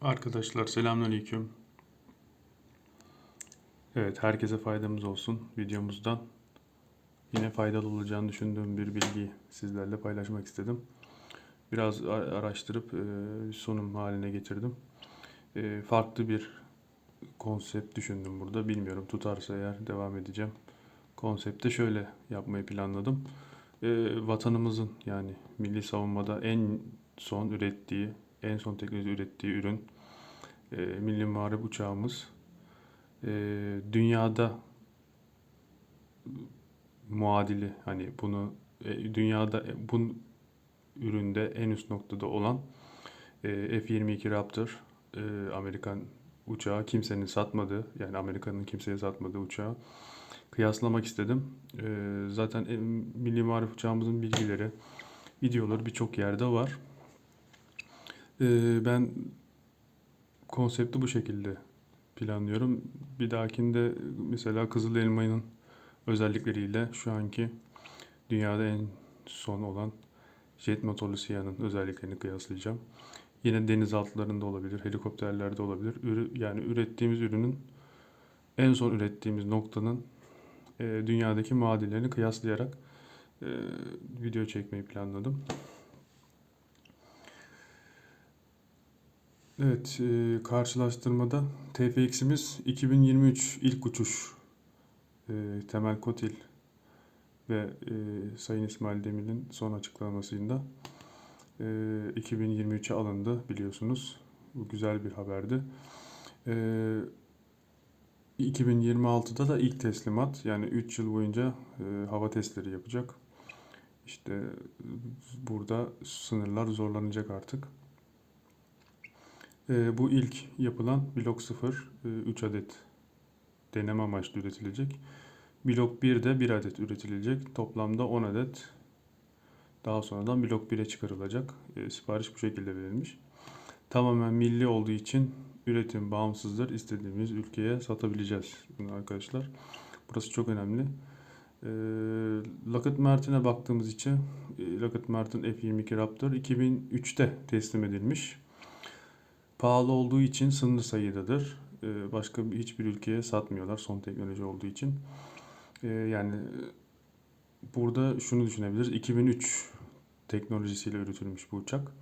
Arkadaşlar selamünaleyküm. Evet herkese faydamız olsun videomuzdan. Yine faydalı olacağını düşündüğüm bir bilgiyi sizlerle paylaşmak istedim. Biraz araştırıp e, sunum haline getirdim. E, farklı bir konsept düşündüm burada. Bilmiyorum tutarsa eğer devam edeceğim. Konsepte şöyle yapmayı planladım. E, vatanımızın yani milli savunmada en son ürettiği, en son teknoloji ürettiği ürün e, Milli Muharip uçağımız e, dünyada muadili hani bunu e, dünyada e, bu üründe en üst noktada olan e, F-22 Raptor e, Amerikan uçağı kimsenin satmadığı yani Amerika'nın kimseye satmadığı uçağı kıyaslamak istedim. E, zaten Milli Muharip uçağımızın bilgileri, videoları birçok yerde var. E, ben konsepti bu şekilde planlıyorum. Bir dahakinde mesela Kızıl Elma'nın özellikleriyle şu anki dünyada en son olan jet motorlu SİHA'nın özelliklerini kıyaslayacağım. Yine denizaltılarında olabilir, helikopterlerde olabilir. Ürü- yani ürettiğimiz ürünün en son ürettiğimiz noktanın e, dünyadaki muadillerini kıyaslayarak e, video çekmeyi planladım. Evet, e, karşılaştırmada TFX'imiz 2023 ilk uçuş e, Temel Kotil ve e, Sayın İsmail Demir'in son açıklamasında e, 2023'e alındı biliyorsunuz. Bu güzel bir haberdi. E, 2026'da da ilk teslimat yani 3 yıl boyunca e, hava testleri yapacak. İşte burada sınırlar zorlanacak artık. Ee, bu ilk yapılan blok 0 3 adet deneme amaçlı üretilecek. Blok 1 de 1 adet üretilecek. Toplamda 10 adet daha sonradan blok 1'e çıkarılacak. Ee, sipariş bu şekilde verilmiş. Tamamen milli olduğu için üretim bağımsızdır. İstediğimiz ülkeye satabileceğiz bunu arkadaşlar. Burası çok önemli. Ee, Lockheed Martin'e baktığımız için e, Lockheed Martin F-22 Raptor 2003'te teslim edilmiş. Pahalı olduğu için sınırlı sayıdadır. Ee, Başka bir- hiçbir ülkeye satmıyorlar son teknoloji olduğu için. Ee, Yani burada şunu düşünebiliriz. 2003 teknolojisiyle üretilmiş bu uçak.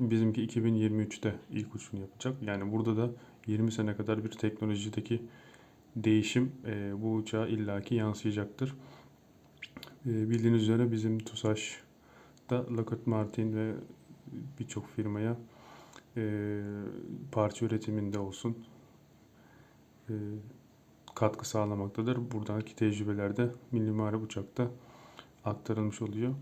Bizimki 2023'te ilk uçuşunu yapacak. Yani burada da 20 sene kadar bir teknolojideki değişim e, bu uçağa illaki yansıyacaktır. E, bildiğiniz üzere bizim TUSAŞ'da Lockheed Martin ve birçok firmaya e, parça üretiminde olsun e, katkı sağlamaktadır. Buradaki tecrübeler de Milli Muharip Uçak'ta aktarılmış oluyor.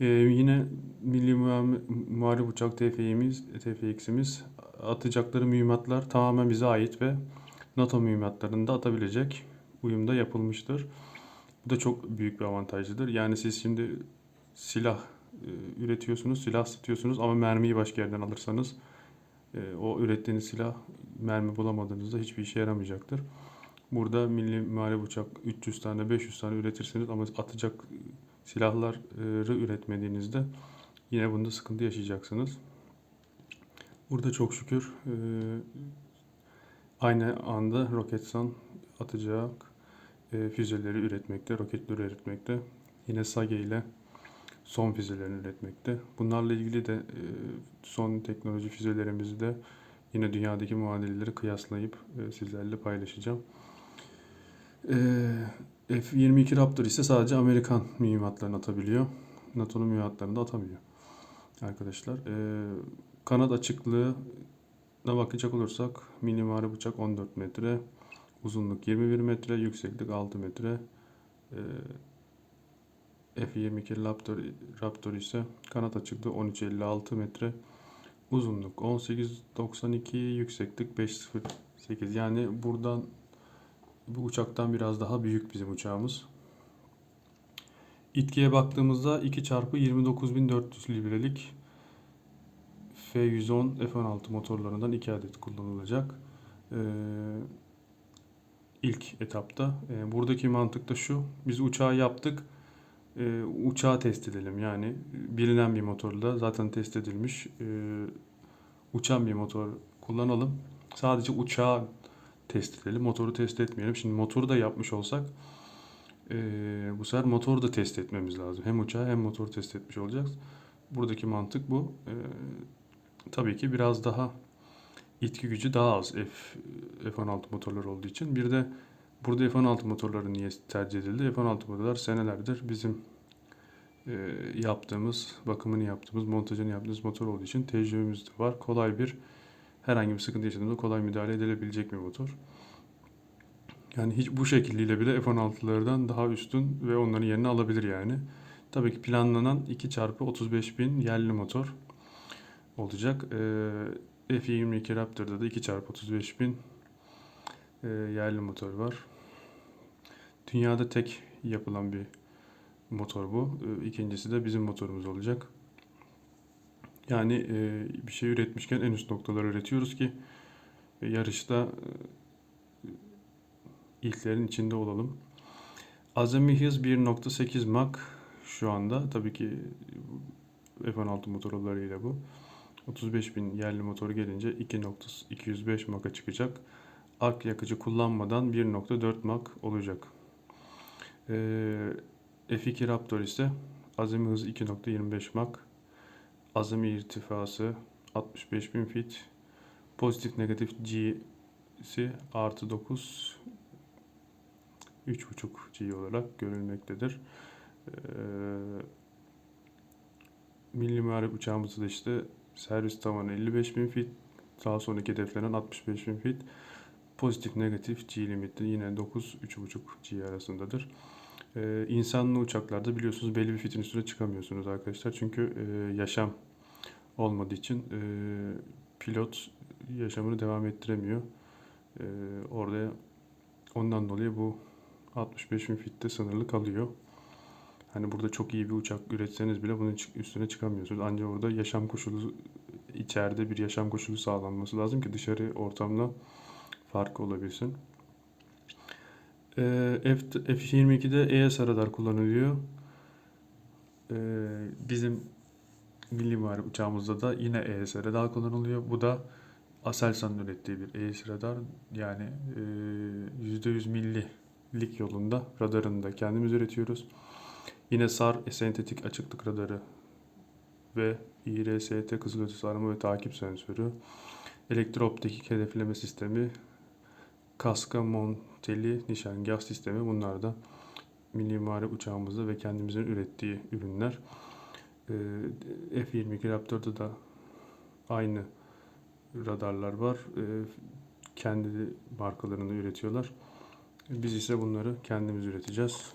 E, yine Milli Muha- Muharip Uçak TFX'imiz, TFX'imiz atacakları mühimmatlar tamamen bize ait ve NATO mühimmatlarını da atabilecek uyumda yapılmıştır. Bu da çok büyük bir avantajlıdır. Yani siz şimdi silah üretiyorsunuz, silah satıyorsunuz ama mermiyi başka yerden alırsanız e, o ürettiğiniz silah mermi bulamadığınızda hiçbir işe yaramayacaktır. Burada milli muharip uçak 300 tane 500 tane üretirsiniz ama atacak e, silahları üretmediğinizde yine bunda sıkıntı yaşayacaksınız. Burada çok şükür e, aynı anda Roketsan atacak e, füzeleri üretmekte, roketleri üretmekte. Yine Sage ile son füzelerini üretmekte. Bunlarla ilgili de e, son teknoloji füzelerimizi de yine dünyadaki muadilleri kıyaslayıp e, sizlerle paylaşacağım. E, F-22 Raptor ise sadece Amerikan mühimmatlarını atabiliyor. NATO'nun mühimmatlarını da atamıyor. Arkadaşlar. Kanat açıklığına bakacak olursak mini muharip uçak 14 metre, uzunluk 21 metre, yükseklik 6 metre. E, F-22 Raptor, Raptor ise kanat açıklığı 13.56 metre, uzunluk 18.92, yükseklik 5.08. Yani buradan bu uçaktan biraz daha büyük bizim uçağımız. İtkiye baktığımızda 2 çarpı 29.400 librelik F110 F16 motorlarından 2 adet kullanılacak. Ee, ilk etapta. Ee, buradaki mantık da şu. Biz uçağı yaptık e, uçağı test edelim. Yani bilinen bir motorla zaten test edilmiş e, uçan bir motor kullanalım. Sadece uçağı test edelim. Motoru test etmeyelim. Şimdi motoru da yapmış olsak eee, bu sefer motoru da test etmemiz lazım. Hem uçağı hem motoru test etmiş olacağız. Buradaki mantık bu. Eee, tabii ki biraz daha itki gücü daha az F, F-16 motorları olduğu için. Bir de burada F-16 motorları niye tercih edildi? F-16 motorlar senelerdir bizim eee, yaptığımız, bakımını yaptığımız, montajını yaptığımız motor olduğu için tecrübemiz de var. Kolay bir, herhangi bir sıkıntı yaşadığında kolay müdahale edilebilecek bir motor. Yani hiç bu şekliyle bile F-16'lardan daha üstün ve onların yerini alabilir yani. Tabii ki planlanan 2 çarpı 35 bin yerli motor olacak. Ee, F-22 Raptor'da da 2 çarpı 35 bin e, yerli motor var. Dünyada tek yapılan bir motor bu. Ee, İkincisi de bizim motorumuz olacak. Yani e, bir şey üretmişken en üst noktaları üretiyoruz ki e, yarışta e, ilklerin içinde olalım. Azami hız 1.8 Mach şu anda. Tabii ki F-16 motorlarıyla bu. 35 bin yerli motor gelince 2.205 Mach'a çıkacak. Ark yakıcı kullanmadan 1.4 Mach olacak. Ee, F2 Raptor ise azami hızı 2.25 Mach. Azami irtifası 65.000 feet. Pozitif negatif G'si artı 9 3.5 G olarak görülmektedir. Ee, Milli Muharip uçağımızda da işte servis tavanı 55.000 feet. Daha sonraki hedeflenen 65.000 feet. Pozitif negatif G limiti yine 9-3.5 G arasındadır. Ee, insanlı uçaklarda biliyorsunuz belli bir fitin üstüne çıkamıyorsunuz arkadaşlar. Çünkü e, yaşam olmadığı için e, pilot yaşamını devam ettiremiyor. E, orada ondan dolayı bu 65 bin fitte sınırlı kalıyor. Hani burada çok iyi bir uçak üretseniz bile bunun üstüne çıkamıyorsunuz. Ancak orada yaşam koşulu içeride bir yaşam koşulu sağlanması lazım ki dışarı ortamla farkı olabilsin. Ee, F, F22'de ES radar kullanılıyor. Ee, bizim milli muharip uçağımızda da yine ES radar kullanılıyor. Bu da Aselsan'ın ürettiği bir ES radar. Yani e, %100 millilik yolunda radarını da kendimiz üretiyoruz. Yine SAR sentetik açıklık radarı ve IRST kızılötesi arama ve takip sensörü, elektrooptik hedefleme sistemi, kaska monteli nişangah sistemi bunlar da milli muharip uçağımızda ve kendimizin ürettiği ürünler. Ee, F-22 Raptor'da da aynı radarlar var. Ee, kendi markalarını üretiyorlar. Biz ise bunları kendimiz üreteceğiz.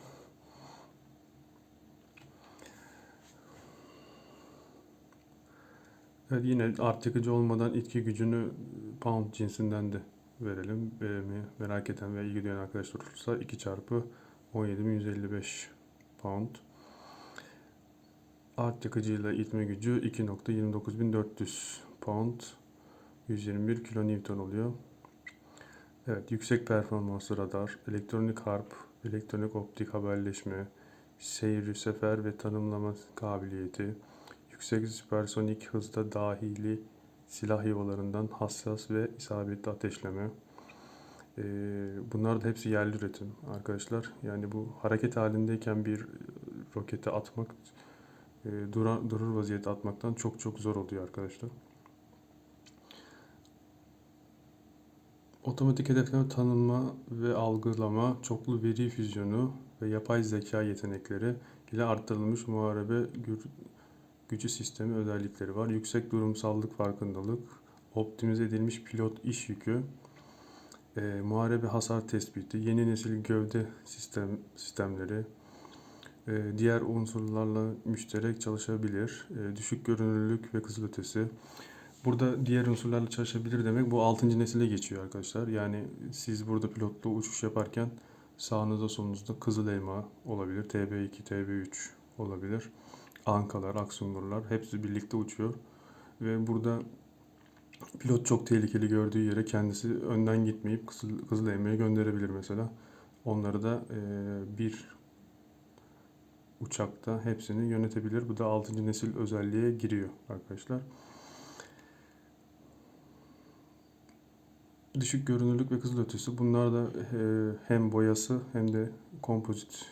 Evet, yine artıkıcı olmadan itki gücünü pound cinsinden de verelim. Beğeni, merak eden ve ilgi duyan arkadaşlar olursa 2 çarpı 17.155 pound. Art yakıcıyla itme gücü 2.29400 pound. 121 kilonewton oluyor. Evet, yüksek performanslı radar, elektronik harp, elektronik optik haberleşme, seyir, sefer ve tanımlama kabiliyeti, yüksek süpersonik hızda dahili silah yuvalarından hassas ve isabetli ateşleme. Ee, bunlar da hepsi yerli üretim arkadaşlar. Yani bu hareket halindeyken bir roketi atmak, e, dura, durur vaziyette atmaktan çok çok zor oluyor arkadaşlar. Otomatik hedefleme tanınma ve algılama, çoklu veri füzyonu ve yapay zeka yetenekleri ile arttırılmış muharebe gücü sistemi özellikleri var. Yüksek durumsallık farkındalık, optimize edilmiş pilot iş yükü, e, muharebe hasar tespiti, yeni nesil gövde sistem sistemleri, e, diğer unsurlarla müşterek çalışabilir, e, düşük görünürlük ve kızılötesi. Burada diğer unsurlarla çalışabilir demek bu 6. nesile geçiyor arkadaşlar. Yani siz burada pilotlu uçuş yaparken sağınızda solunuzda kızıl elma olabilir, TB2, TB3 olabilir. Ankalar, Aksungurlar hepsi birlikte uçuyor. Ve burada pilot çok tehlikeli gördüğü yere kendisi önden gitmeyip Kızıl, Kızıl Elma'ya gönderebilir mesela. Onları da e, bir uçakta hepsini yönetebilir. Bu da 6. nesil özelliğe giriyor arkadaşlar. Düşük görünürlük ve kızılötesi. Bunlar da hem boyası hem de kompozit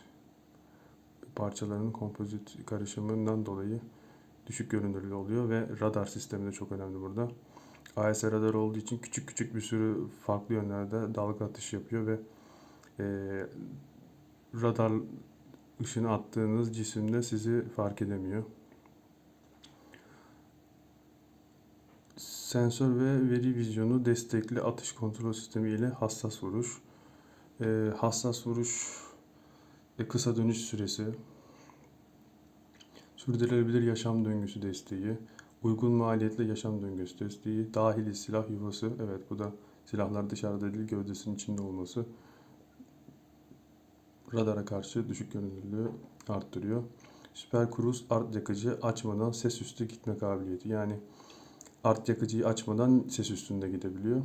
parçalarının kompozit karışımından dolayı düşük görünürlüğü oluyor ve radar sistemi de çok önemli burada. AES radar olduğu için küçük küçük bir sürü farklı yönlerde dalga atışı yapıyor ve e, radar ışını attığınız cisimde sizi fark edemiyor. Sensör ve veri vizyonu destekli atış kontrol sistemi ile hassas vuruş. E, hassas vuruş ve kısa dönüş süresi. Sürdürülebilir yaşam döngüsü desteği. Uygun maliyetli yaşam döngüsü desteği. Dahili silah yuvası. Evet bu da silahlar dışarıda değil gövdesinin içinde olması. Radara karşı düşük görünürlüğü arttırıyor. Süper Cruise art yakıcı açmadan ses üstü gitme kabiliyeti. Yani art yakıcıyı açmadan ses üstünde gidebiliyor.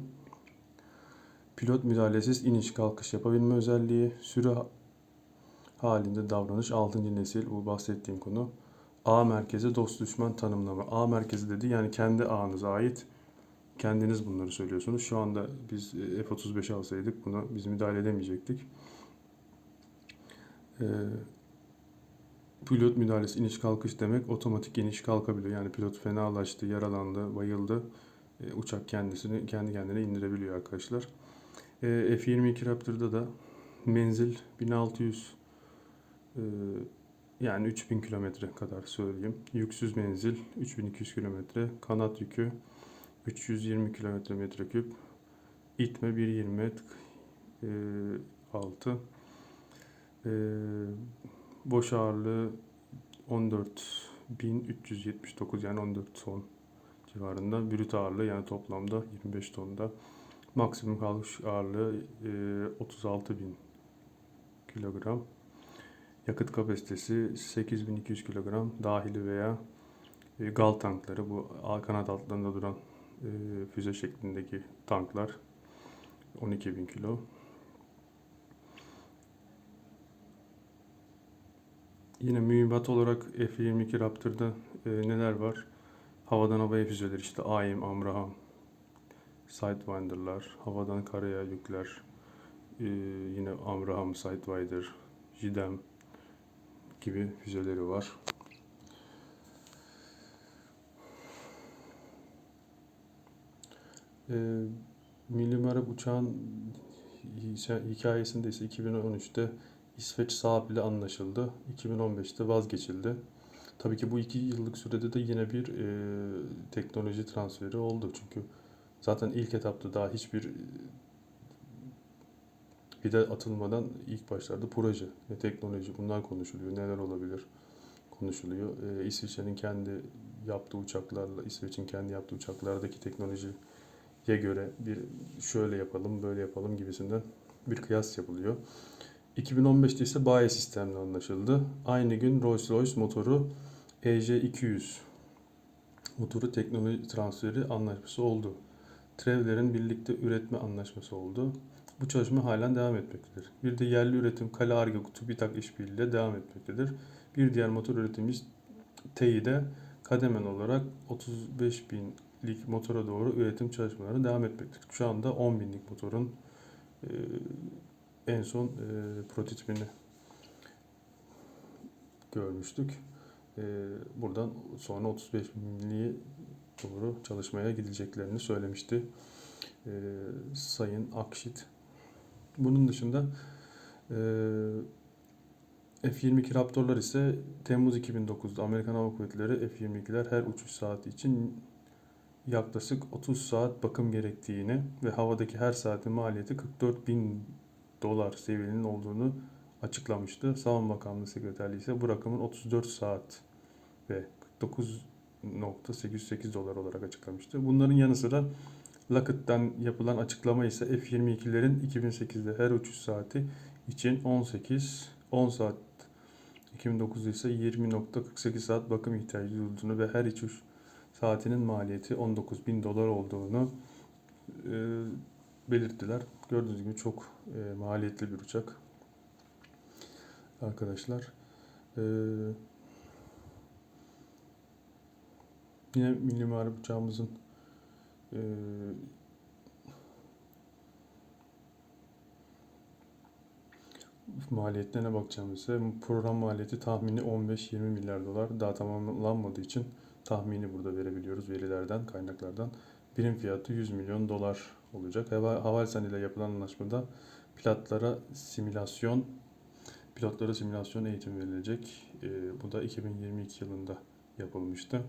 Pilot müdahalesiz iniş kalkış yapabilme özelliği. Sürü halinde davranış 6. nesil bu bahsettiğim konu. A merkezi dost düşman tanımlama. A merkezi dedi yani kendi ağınıza ait kendiniz bunları söylüyorsunuz. Şu anda biz e, F-35 alsaydık buna biz müdahale edemeyecektik. Ee, pilot müdahalesi iniş kalkış demek otomatik iniş kalkabiliyor. Yani pilot fenalaştı, yaralandı, bayıldı. Ee, uçak kendisini kendi kendine indirebiliyor arkadaşlar. Ee, F-22 Raptor'da da menzil 1600 e, yani 3000 kilometre kadar söyleyeyim. Yüksüz menzil 3200 kilometre. Kanat yükü 320 kilometre metreküp. İtme 1.20 e, 6. E, boş ağırlığı 14.379 yani 14 ton civarında. Brüt ağırlığı yani toplamda 25 tonda. Maksimum kalkış ağırlığı e, 36.000 kilogram. Yakıt kapasitesi 8200 kilogram dahili veya e, gal tankları bu kanat altlarında duran e, füze şeklindeki tanklar 12.000 kilo. Yine mühimmat olarak F-22 Raptor'da e, neler var? Havadan havaya füzeler işte AIM, Amraham, Sidewinder'lar, havadan karaya yükler, e, yine Amraham, Sidewinder, JIDEM gibi füzeleri var. E, Milli Marab uçağın hikayesinde ise 2013'te İsveç Saab ile anlaşıldı. 2015'te vazgeçildi. Tabii ki bu iki yıllık sürede de yine bir e, teknoloji transferi oldu. Çünkü zaten ilk etapta daha hiçbir bir de atılmadan ilk başlarda proje ve teknoloji bunlar konuşuluyor. Neler olabilir konuşuluyor. E, İsviçre'nin kendi yaptığı uçaklarla, İsveç'in kendi yaptığı uçaklardaki teknolojiye göre bir şöyle yapalım, böyle yapalım gibisinden bir kıyas yapılıyor. 2015'te ise Baye sistemle anlaşıldı. Aynı gün Rolls-Royce motoru EJ200 motoru teknoloji transferi anlaşması oldu. Trevler'in birlikte üretme anlaşması oldu. Bu çalışma halen devam etmektedir. Bir de yerli üretim Kale Arge TÜBİTAK işbirliğiyle devam etmektedir. Bir diğer motor üretimimiz TEİ de kademen olarak 35 binlik motora doğru üretim çalışmaları devam etmektedir. Şu anda 10 binlik motorun e, en son e, prototipini görmüştük. E, buradan sonra 35 binliğe doğru çalışmaya gideceklerini söylemişti Sayın Akşit. Bunun dışında e, F-22 Raptor'lar ise Temmuz 2009'da Amerikan Hava Kuvvetleri F-22'ler her uçuş saati için yaklaşık 30 saat bakım gerektiğini ve havadaki her saatin maliyeti 44 bin dolar seviyenin olduğunu açıklamıştı. Savunma Bakanlığı Sekreterliği ise bu rakamın 34 saat ve 49.808 dolar olarak açıklamıştı. Bunların yanı sıra Lockheed'den yapılan açıklama ise F-22'lerin 2008'de her uçuş saati için 18 10 saat 2009'da ise 20.48 saat bakım ihtiyacı duyulduğunu ve her uçuş saatinin maliyeti 19 bin dolar olduğunu e, belirttiler. Gördüğünüz gibi çok e, maliyetli bir uçak. Arkadaşlar. E, yine milli muharip uçağımızın ee, maliyetlerine bakacağım mesela. Program maliyeti tahmini 15-20 milyar dolar. Daha tamamlanmadığı için tahmini burada verebiliyoruz verilerden, kaynaklardan. Birim fiyatı 100 milyon dolar olacak. Hava, Havelsan ile yapılan anlaşmada pilotlara simülasyon pilotlara simülasyon eğitim verilecek. E, bu da 2022 yılında yapılmıştı.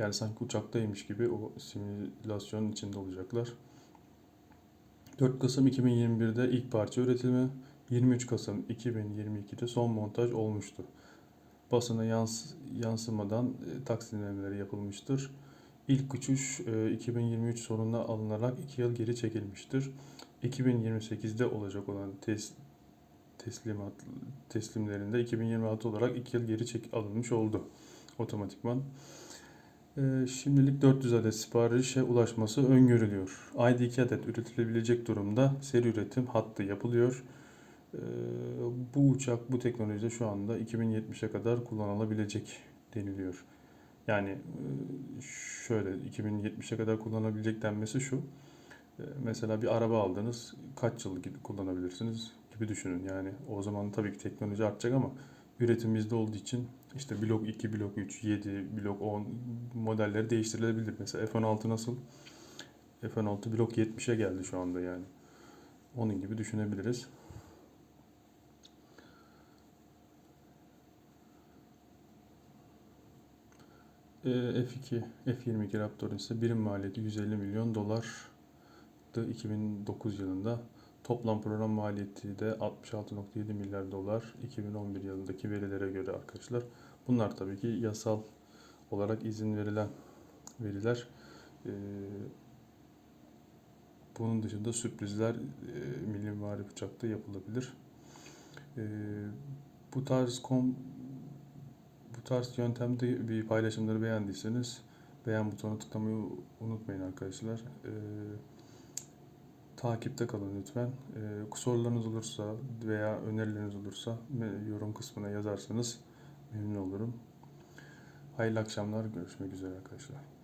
Yani sanki uçaktaymış gibi o simülasyonun içinde olacaklar. 4 Kasım 2021'de ilk parça üretilme, 23 Kasım 2022'de son montaj olmuştu. Basına yans yansımadan e, taksimlemeleri yapılmıştır. İlk uçuş e, 2023 sonunda alınarak 2 yıl geri çekilmiştir. 2028'de olacak olan tes teslimat teslimlerinde 2026 olarak 2 yıl geri çek alınmış oldu otomatikman. Ee, şimdilik 400 adet siparişe ulaşması öngörülüyor. Ayda 2 adet üretilebilecek durumda seri üretim hattı yapılıyor. Ee, bu uçak bu teknolojide şu anda 2070'e kadar kullanılabilecek deniliyor. Yani e, şöyle 2070'e kadar kullanabilecek denmesi şu. Ee, Mesela bir araba aldınız kaç yıl kullanabilirsiniz gibi düşünün. Yani o zaman tabii ki teknoloji artacak ama üretim bizde olduğu için işte blok 2, blok 3, 7, blok 10 modelleri değiştirilebilir. Mesela F-16 nasıl? F-16 blok 70'e geldi şu anda yani. Onun gibi düşünebiliriz. Ee, F2, F-22 Raptor'un ise birim maliyeti 150 milyon dolardı 2009 yılında. Toplam program maliyeti de 66.7 milyar dolar 2011 yılındaki verilere göre arkadaşlar. Bunlar tabii ki yasal olarak izin verilen veriler. Ee, bunun dışında sürprizler e, milli marif uçakta yapılabilir. Ee, bu tarz kom bu tarz yöntemde bir paylaşımları beğendiyseniz beğen butonuna tıklamayı unutmayın arkadaşlar. Ee, takipte kalın lütfen. Ee, sorularınız olursa veya önerileriniz olursa yorum kısmına yazarsanız memnun olurum. Hayırlı akşamlar. Görüşmek üzere arkadaşlar.